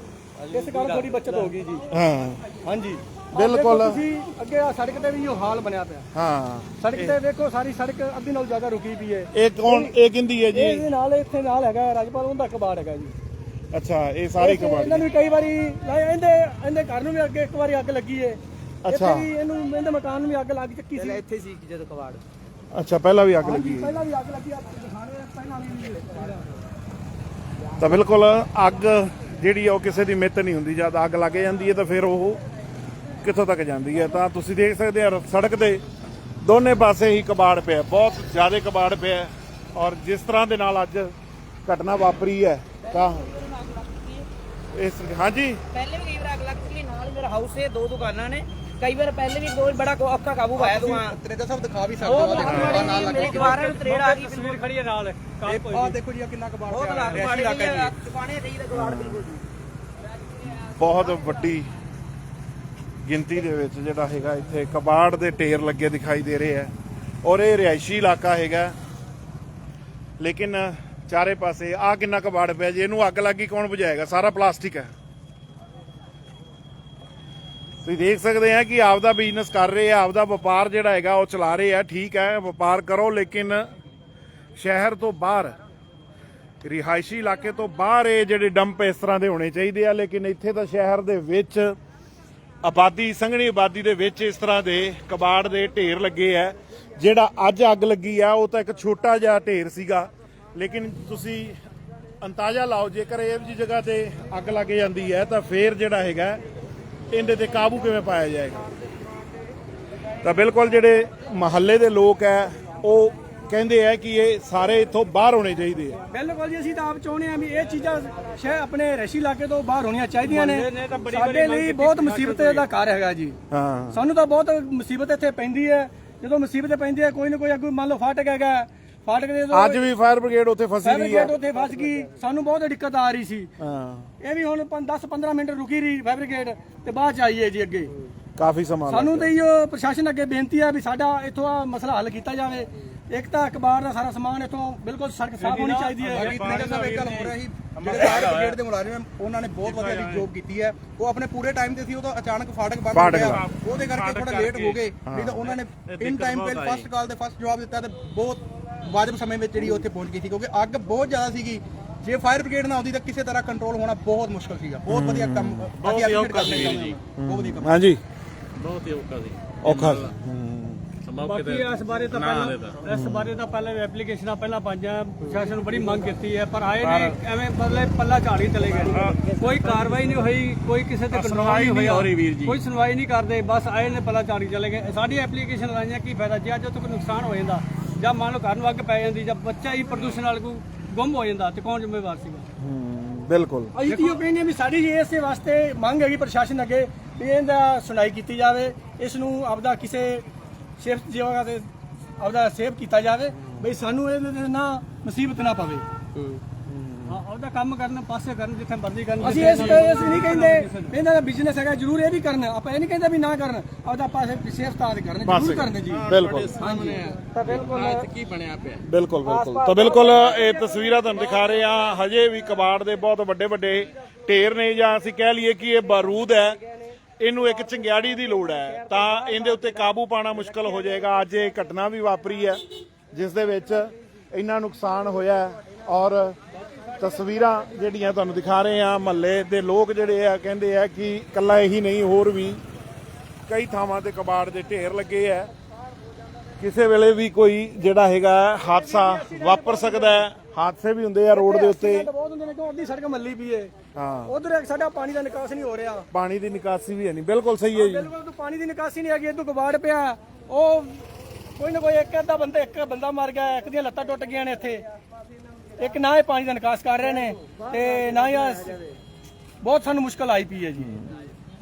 ਇਸ ਕਾਰਨ ਥੋੜੀ ਬਚਤ ਹੋ ਗਈ ਜੀ।
ਹਾਂ।
ਹਾਂਜੀ। ਆਹ
ਬਿਲਕੁਲ।
ਦੇਖੋ ਤੁਸੀਂ ਅੱਗੇ ਆ ਸੜਕ ਤੇ ਵੀ ਉਹ ਹਾਲ ਬਣਿਆ ਪਿਆ।
ਹਾਂ।
ਸੜਕ ਤੇ ਵੇਖੋ ਸਾਰੀ ਸੜਕ ਅੱਧੀ ਨਾਲੋਂ ਜ਼ਿਆਦਾ ਰੁਕੀ ਪਈ ਹੈ।
ਇਹ ਕੌਣ ਇਹ ਕਿੰਦੀ ਹੈ ਜੀ?
ਇਹਦੇ ਨਾਲ ਇੱਥੇ ਨਾਲ ਹੈਗਾ ਰਾਜਪਾਲ ਉਹਦਾ ਕਬਾੜ ਹੈਗਾ ਜੀ।
ਅੱਛਾ ਇਹ ਸਾਰੇ
ਇੱਥੇ
ਕਬਾੜੀ
ਇਹਨਾਂ ਨੂੰ ਵੀ ਕਈ ਵਾਰੀ ਇਹਦੇ ਇਹਦੇ ਘਰ ਨੂੰ ਵੀ ਅੱਗੇ ਇੱਕ ਵਾਰੀ ਅੱਗ ਲੱਗੀ ਏ
ਅੱਛਾ।
ਇੱਥੇ ਵੀ ਇਹਨੂੰ ਇਹਦੇ ਮਕਾਨ ਨੂੰ ਵੀ ਅੱਗ ਲੱਗ ਚੱਕੀ ਸੀ।
ਇੱਥੇ ਸੀ ਜਦੋਂ ਕਵਾੜ?
ਅੱਛਾ ਪਹਿਲਾਂ ਵੀ ਅੱਗ ਲੱਗੀ ਹੈ
ਪਹਿਲਾਂ ਵੀ ਅੱਗ ਲੱਗੀ ਆ ਦਿਖਾਣੇ ਪਹਿਲਾਂ ਵੀ
ਤਾਂ ਬਿਲਕੁਲ ਅੱਗ ਜਿਹੜੀ ਆ ਉਹ ਕਿਸੇ ਦੀ ਮਿੱਤ ਨਹੀਂ ਹੁੰਦੀ। ਜਦ ਅੱਗ ਲੱਗ ਜਾਂਦੀ ਹੈ ਤਾਂ ਫਿਰ ਉਹ ਕਿੱਥੋਂ ਤੱਕ ਜਾਂਦੀ ਹੈ? ਤਾਂ ਤੁਸੀਂ ਦੇਖ ਸਕਦੇ ਆ ਸੜਕ ਤੇ ਦੋਨੇ ਪਾਸੇ ਹੀ ਕਬਾੜ ਪਿਆ। ਬਹੁਤ ਜ਼ਿਆਦਾ ਕਬਾੜ ਪਿਆ ਔਰ ਜਿਸ ਤਰ੍ਹਾਂ ਦੇ ਨਾਲ ਅੱਜ ਘਟਨਾ ਵਾਪਰੀ ਹੈ ਤਾਂ ਇਸ ਹਾਂਜੀ।
ਪਹਿਲੇ ਵੀ ਕਈ ਵਾਰ ਅੱਗ ਲੱਗ ਚੁੱਕੀ ਨਾਲ ਹੀ ਮੇਰਾ ਹਾਊਸ ਹੈ ਦੋ ਦੁਕਾਨਾਂ ਨੇ। ਕਈ ਵਾਰ ਪਹਿਲੇ ਵੀ ਦੋ ਬੜਾ ਔਖਾ ਕਾਬੂ ਪਾਇਆ ਤੂੰ
ਤੇਰੇ ਸਾਹਿਬ ਦਿਖਾ ਵੀ ਸਕਦੇ
ਉਹ
ਹੋ
ਬਹੁਤ ਮਾੜੀ ਜੀ ਮੇਰੇ ਨੂੰ ਤਰੇੜ ਆ ਗਈ ਬਿਲਕੁਲ
ਖੜੀ ਹੈ ਨਾਲ।
ਆਹ ਦੇਖੋ ਜੀ ਆਹ ਕਿੰਨਾ ਕਬਾੜ
ਬਹੁਤ ਲੱਗ ਦੁਕਾਨੇ ਰਹੀ ਦਾ ਗਵਾੜ ਬਿਲਕੁਲ
ਬਹੁਤ ਵੱਡੀ ਗਿਣਤੀ ਦੇ ਵਿੱਚ ਜਿਹੜਾ ਹੈਗਾ ਇੱਥੇ ਕਬਾੜ ਦੇ ਢੇਰ ਲੱਗੇ ਦਿਖਾਈ ਦੇ ਰਹੇ ਆ। ਔਰ ਇਹ ਰਿਹਾਇਸ਼ੀ ਇਲਾਕਾ ਹੈਗਾ। ਲੇਕਿਨ ਚਾਰੇ ਪਾਸੇ ਆ ਕਿੰਨਾ ਕਬਾੜ ਪਿਆ ਜੀ। ਇਹਨੂੰ ਅੱਗ ਲੱਗੀ ਕੌਣ ਬੁਝਾਏਗਾ? ਸਾਰਾ ਪਲਾਸਟਿਕ ਹੈ। ਤੁਸੀਂ ਦੇਖ ਸਕਦੇ ਆ ਕਿ ਆਪਦਾ ਬਿਜ਼ਨਸ ਕਰ ਰਹੇ ਆ, ਆਪਦਾ ਵਪਾਰ ਜਿਹੜਾ ਹੈਗਾ ਉਹ ਚਲਾ ਰਹੇ ਆ, ਠੀਕ ਹੈ ਵਪਾਰ ਕਰੋ, ਲੇਕਿਨ ਸ਼ਹਿਰ ਤੋਂ ਬਾਹਰ, ਰਿਹਾਇਸ਼ੀ ਇਲਾਕੇ ਤੋਂ ਬਾਹਰ ਇਹ ਜਿਹੜੇ ਡੰਪ ਇਸ ਤਰ੍ਹਾਂ ਦੇ ਹੋਣੇ ਚਾਹੀਦੇ ਆ, ਲੇਕਿਨ ਇੱਥੇ ਤਾਂ ਸ਼ਹਿਰ ਦੇ ਵਿੱਚ ਆਬਾਦੀ, ਸੰਘਣੀ ਆਬਾਦੀ ਦੇ ਵਿੱਚ ਇਸ ਤਰ੍ਹਾਂ ਦੇ ਕਬਾੜ ਦੇ ਢੇਰ ਲੱਗੇ ਆ, ਜਿਹੜਾ ਅੱਜ ਅੱਗ ਲੱਗੀ ਆ, ਉਹ ਤਾਂ ਇੱਕ ਛੋਟਾ ਜਿਹਾ ਢੇਰ ਸੀਗਾ, ਲੇਕਿਨ ਤੁਸੀਂ ਅੰਦਾਜ਼ਾ ਲਾਓ, ਜੇਕਰ ਇਹ ਜੀ ਜਗ੍ਹਾ ਤੇ ਅੱਗ ਲੱਗ ਜਾਂਦੀ ਹੈ, ਤਾਂ ਫੇਰ ਜਿਹੜਾ ਹੈਗਾ ਇਹਦੇ ਤੇ ਕਾਬੂ ਕਿਵੇਂ ਪਾਇਆ ਜਾਏਗਾ? ਤਾਂ ਬਿਲਕੁਲ ਜਿਹੜੇ ਮਹੱਲੇ ਦੇ ਲੋਕ ਹੈ ਉਹ ਕਹਿੰਦੇ ਆ ਕਿ ਇਹ ਸਾਰੇ ਇੱਥੋਂ ਬਾਹਰ ਹੋਣੇ ਚਾਹੀਦੇ ਆ
ਬਿਲਕੁਲ ਜੀ ਅਸੀਂ ਤਾਂ ਆਪ ਚਾਹੁੰਦੇ ਹਾਂ ਵੀ ਇਹ ਚੀਜ਼ਾਂ ਸ਼ਹਿਰ ਆਪਣੇ ਰੈਸ਼ੀ ਇਲਾਕੇ ਤੋਂ ਬਾਹਰ ਹੋਣੀਆਂ ਚਾਹੀਦੀਆਂ ਨੇ। ਸਾਡੇ ਲਈ ਬਹੁਤ ਮੁਸੀਬਤ ਦਾ ਘਰ ਹੈਗਾ ਜੀ।
ਹਾਂ।
ਸਾਨੂੰ ਤਾਂ ਬਹੁਤ ਮੁਸੀਬਤ ਇੱਥੇ ਪੈਂਦੀ ਹੈ ਜਦੋਂ ਮੁਸੀਬਤ ਪੈਂਦੀ ਹੈ ਕੋਈ ਨਾ ਕੋਈ ਅੱਗੋਂ ਮੰਨ ਲਓ ਫਾਟਕ ਹੈਗਾ ਫਾਟਕ ਦੇ ਤੋਂ
ਅੱਜ ਵੀ ਫਾਇਰ ਬ੍ਰਿਗੇਡ ਉੱਥੇ ਫਸੀ ਰਹੀ ਹੈ
ਬ੍ਰਿਗੇਡ ਉੱਥੇ ਫਸ ਗਈ। ਸਾਨੂੰ ਬਹੁਤ ਦਿੱਕਤ ਆ ਰਹੀ ਸੀ।
ਹਾਂ।
ਇਹ ਵੀ ਹੁਣ 10 15 ਮਿੰਟ ਰੁਕੀ ਰਹੀ ਫਾਇਰ ਬ੍ਰਿਗੇਡ ਤੇ ਬਾਅਦ ਚ ਆਈ ਹੈ ਜੀ ਅੱਗੇ।
ਕਾਫੀ ਸਮਾਂ
ਸਾਨੂੰ ਤੇ ਇਹੋ ਪ੍ਰਸ਼ਾਸਨ ਅੱਗੇ ਬੇਨਤੀ ਹੈ ਵੀ ਸਾਡਾ ਇੱਥੋਂ ਆ ਮਸਲਾ ਹੱਲ ਕੀਤਾ ਜਾਵੇ। ਇੱਕ ਤਾਂ ਅਖਬਾਰ ਦਾ ਸਾਰਾ ਸਮਾਨ ਇੱਥੋਂ ਬਿਲਕੁਲ ਸੜਕ ਸਾਫ਼ ਹੋਣੀ ਚਾਹੀਦੀ ਹੈ।
ਬਾਕੀ ਤੇਰੇ ਸਾਹਿਬ ਇੱਕ ਗੱਲ ਹੋ ਰਹੀ ਜਿਹੜੇ ਫਾਇਰ ਬ੍ਰਿਗੇਡ ਦੇ ਮੁਲਾਜ਼ਮ ਉਹਨਾਂ ਨੇ ਬਹੁਤ ਵਧੀਆ ਦੀ ਜੋਬ ਕੀਤੀ ਹੈ। ਉਹ ਆਪਣੇ ਪੂਰੇ ਟਾਈਮ ਤੇ ਸੀ ਉਹ ਤਾਂ ਅਚਾਨਕ ਫਾਟਕ ਬੰਦ ਹੋ ਗਿਆ। ਉਹਦੇ ਕਰਕੇ ਥੋੜਾ ਲੇਟ ਹੋ ਗਏ। ਨਹੀਂ ਤਾਂ ਉਹਨਾਂ ਨੇ ਇਨ ਟਾਈਮ ਪਹਿਲ ਫਸਟ ਕਾਲ ਤੇ ਫਸਟ ਜਵਾਬ ਦਿੱਤਾ ਤੇ ਬਹੁਤ ਵਾਜਬ ਸਮੇਂ ਵਿੱਚ ਜਿਹੜੀ ਉੱਥੇ ਪਹੁੰਚ ਗਈ ਸੀ ਕਿਉਂਕਿ ਅੱਗ ਬਹੁਤ ਜ਼ਿਆਦਾ ਸੀਗੀ। ਜੇ ਫਾਇਰ ਬ੍ਰਿਗੇਡ ਨਾ ਆਉਂਦੀ ਤਾਂ ਕਿਸੇ ਤਰ੍ਹਾਂ ਕੰਟਰੋਲ ਹੋਣਾ ਬਹੁਤ ਮੁਸ਼ਕਲ ਸੀਗਾ। ਬਹੁਤ ਵਧੀਆ ਕੰਮ ਬਹੁਤ ਹੀ ਔਖਾ ਸੀ। ਬਹੁਤ ਵਧੀਆ ਕੰਮ
ਹਾਂਜੀ।
ਬਹੁਤ ਹੀ ਔਖਾ ਸੀ।
ਔਖਾ
ਸੰਭਵ
ਬਾਕੀ ਇਸ ਬਾਰੇ ਤਾਂ ਪਹਿਲਾਂ ਇਸ ਬਾਰੇ ਤਾਂ ਪਹਿਲੇ ਐਪਲੀਕੇਸ਼ਨਾਂ ਪਹਿਲਾਂ ਪਾਈਆਂ ਪ੍ਰਸ਼ਾਸਨ ਨੂੰ ਬੜੀ ਮੰਗ ਕੀਤੀ ਹੈ ਪਰ ਆਏ ਨੇ ਐਵੇਂ ਬਦਲੇ ਪੱਲਾ ਝਾੜੀ ਚਲੇ ਗਏ ਕੋਈ ਕਾਰਵਾਈ ਨਹੀਂ ਹੋਈ ਕੋਈ ਕਿਸੇ ਤੇ ਕੰਟਰੋਲ ਨਹੀਂ ਹੋਇਆ। ਕੋਈ ਸੁਣਵਾਈ ਨਹੀਂ ਕਰਦੇ ਬਸ ਆਏ ਨੇ ਪੱਲਾ ਝਾੜੀ ਚਲੇ ਗਏ। ਸਾਡੀ ਐਪਲੀਕੇਸ਼ਨ ਲਾਈਆਂ ਕੀ ਫਾਇਦਾ? ਜੇ ਅੱਜ ਕੋਈ ਨੁਕਸਾਨ ਹੋ ਜਾਂਦਾ ਜਾਂ ਮੰਨ ਲਓ ਘਰ ਨੂੰ ਅੱਗ ਪੈ ਜਾਂਦੀ ਜਾਂ ਬੱਚਾ ਹੀ ਪ੍ਰਦੂਸ਼ਣ ਨਾਲ ਕੋਈ ਗੁੰਮ ਹੋ ਜਾਂਦਾ ਤੇ ਕੌਣ ਜ਼ਿੰਮੇਵਾਰ ਸੀਗਾ?
ਬਿਲਕੁਲ।
ਅਸੀਂ ਤਾਂ ਇਹ ਕਹਿੰਦੇ ਹਾਂ ਵੀ ਸਾਡੀ ਜੀ ਇਸੇ ਵਾਸਤੇ ਮੰਗ ਹੈਗੀ ਪ੍ਰਸ਼ਾਸਨ ਅੱਗੇ ਵੀ ਇਹਦਾ ਸੁਣਾਈ ਕੀਤੀ ਜਾਵੇ ਇਸ ਨੂੰ ਆਪਦਾ ਕਿਸੇ ਸੇਫ ਜਗ੍ਹਾ ਤੇ ਆਪਦਾ ਸੇਵ ਕੀਤਾ ਜਾਵੇ ਬਈ ਸਾਨੂੰ ਇਹਦੇ ਤੇ ਨਾ ਮੁਸੀਬਤ ਨਾ ਪਵੇ। ਹਾਂ। ਆਪਦਾ ਕੰਮ ਕਰਨ ਪਾਸੇ ਕਰਨ ਜਿੱਥੇ ਮਰਜ਼ੀ ਕਰਨ ਅਸੀਂ ਇਸ ਇਸ ਨਹੀਂ ਕਹਿੰਦੇ ਇਹਨਾਂ ਦਾ ਬਿਜ਼ਨਸ ਹੈਗਾ ਜ਼ਰੂਰ ਇਹ ਵੀ ਕਰਨ ਆਪਾਂ ਇਹ ਨਹੀਂ ਕਹਿੰਦੇ ਵੀ ਨਾ ਕਰਨ ਆਪਦਾ ਪਾਸੇ ਸੇਫ ਤਾਂ ਕਰਨ ਜ਼ਰੂਰ ਕਰਨ ਜੀ।
ਬਿਲਕੁਲ
ਤਾਂ ਬਿਲਕੁਲ
ਕੀ ਬਣਿਆ ਪਿਆ?
ਬਿਲਕੁਲ ਬਿਲਕੁਲ। ਤਾਂ ਬਿਲਕੁਲ ਇਹ ਤਸਵੀਰਾਂ ਤੁਹਾਨੂੰ ਦਿਖਾ ਰਹੇ ਆ ਹਜੇ ਵੀ ਕਬਾੜ ਦੇ ਬਹੁਤ ਵੱਡੇ ਵੱਡੇ ਢੇਰ ਨੇ ਜਾਂ ਅਸੀਂ ਕਹਿ ਲਈਏ ਕਿ ਇਹ ਬਾਰੂਦ ਹੈ। ਇਹਨੂੰ ਇੱਕ ਚੰਗਿਆੜੀ ਦੀ ਲੋੜ ਹੈ। ਤਾਂ ਇਹਦੇ ਉੱਤੇ ਕਾਬੂ ਪਾਣਾ ਮੁਸ਼ਕਲ ਹੋ ਜਾਏਗਾ। ਅੱਜ ਇਹ ਘਟਨਾ ਵੀ ਵਾਪਰੀ ਹੈ ਜਿਸ ਦੇ ਵਿੱਚ ਇੰਨਾ ਨੁਕਸਾਨ ਹੋਇਆ ਔਰ ਤਸਵੀਰਾਂ ਜਿਹੜੀਆਂ ਤੁਹਾਨੂੰ ਦਿਖਾ ਰਹੇ ਆ ਮਹੱਲੇ ਦੇ ਲੋਕ ਜਿਹੜੇ ਆ ਕਹਿੰਦੇ ਆ ਕਿ ਕੱਲਾ ਇਹੀ ਨਹੀਂ ਹੋਰ ਵੀ ਕਈ ਥਾਵਾਂ ਤੇ ਕਬਾੜ ਦੇ ਢੇਰ ਲੱਗੇ ਆ। ਕਿਸੇ ਵੇਲੇ ਵੀ ਕੋਈ ਜਿਹੜਾ ਹੈਗਾ ਹਾਦਸਾ ਵਾਪਰ ਸਕਦਾ ਹੈ ਹਾਦਸੇ ਵੀ ਹੁੰਦੇ ਆ ਰੋਡ ਦੇ ਉੱਤੇ।
ਬਹੁਤ ਹੁੰਦੇ ਨੇ ਕਿ ਅੱਧੀ ਸੜਕ ਮੱਲੀ ਪਈ ਏ।
ਹਾਂ।
ਉਧਰ ਸਾਡਾ ਪਾਣੀ ਦਾ ਨਿਕਾਸ ਨਹੀਂ ਹੋ ਰਿਹਾ।
ਪਾਣੀ ਦੀ ਨਿਕਾਸੀ ਵੀ ਹੈ ਨਹੀਂ ਬਿਲਕੁਲ ਸਹੀ ਹੈ ਜੀ।
ਬਿਲਕੁਲ ਪਾਣੀ ਦੀ ਨਿਕਾਸੀ ਨਹੀਂ ਹੈਗੀ ਇਦੋਂ ਕਬਾੜ ਪਿਆ। ਉਹ ਕੋਈ ਨਾ ਕੋਈ ਇੱਕ ਅੱਧਾ ਬੰਦਾ ਇੱਕ ਬੰਦਾ ਮਰ ਗਿਆ ਇੱਕ ਦੀਆਂ ਲੱਤਾਂ ਟੁੱਟ ਗਈਆਂ ਨੇ ਇੱਥੇ। ਇੱਕ ਨਾ ਇਹ ਪਾਣੀ ਦਾ ਨਿਕਾਸ ਕਰ ਰਹੇ ਨੇ ਤੇ ਨਾ ਹੀ ਆਹ ਬਹੁਤ ਸਾਨੂੰ ਮੁਸ਼ਕਲ ਆਈ ਪਈ ਹੈ ਜੀ।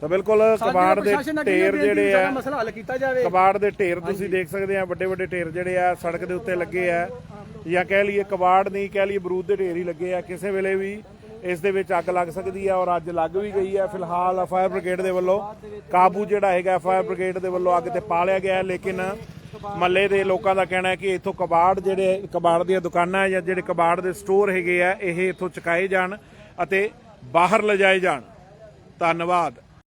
ਤਾਂ ਬਿਲਕੁਲ ਕਬਾੜ ਦੇ ਢੇਰ ਜਿਹੜੇ ਆ
ਮਸਲਾ ਹੱਲ ਕੀਤਾ ਜਾਵੇ।
ਕਬਾੜ ਦੇ ਢੇਰ ਤੁਸੀਂ ਦੇਖ ਸਕਦੇ ਆ ਵੱਡੇ ਵੱਡੇ ਢੇਰ ਜਿਹੜੇ ਆ ਸੜਕ ਦੇ ਉੱਤੇ ਲੱਗੇ ਆ। ਜਾਂ ਕਹਿ ਲਈਏ ਕਬਾੜ ਨਹੀਂ ਕਹਿ ਲਈਏ ਬਰੂਦ ਦੇ ਢੇਰ ਹੀ ਲੱਗੇ ਆ। ਕਿਸੇ ਵੇਲੇ ਵੀ ਇਸ ਦੇ ਵਿੱਚ ਅੱਗ ਲੱਗ ਸਕਦੀ ਹੈ ਔਰ ਅੱਜ ਲੱਗ ਵੀ ਗਈ ਹੈ ਫਿਲਹਾਲ ਫਾਇਰ ਬ੍ਰਿਗੇਡ ਦੇ ਵੱਲੋਂ ਕਾਬੂ ਜਿਹੜਾ ਹੈਗਾ ਫਾਇਰ ਬ੍ਰਿਗੇਡ ਦੇ ਵੱਲੋਂ ਅੱਗ ਤੇ ਪਾ ਲਿਆ ਗਿਆ ਲੇਕਿਨ ਮੱਲੇ ਦੇ ਲੋਕਾਂ ਦਾ ਕਹਿਣਾ ਹੈ ਕਿ ਇੱਥੋਂ ਕਬਾੜ ਜਿਹੜੇ, ਕਬਾੜ ਦੀਆਂ ਦੁਕਾਨਾਂ ਜਾਂ ਜਿਹੜੇ ਕਬਾੜ ਦੇ ਸਟੋਰ ਹੈਗੇ ਆ, ਇਹ ਇੱਥੋਂ ਚੁਕਾਏ ਜਾਣ ਅਤੇ ਬਾਹਰ ਲਿਜਾਏ ਜਾਣ। ਧੰਨਵਾਦ।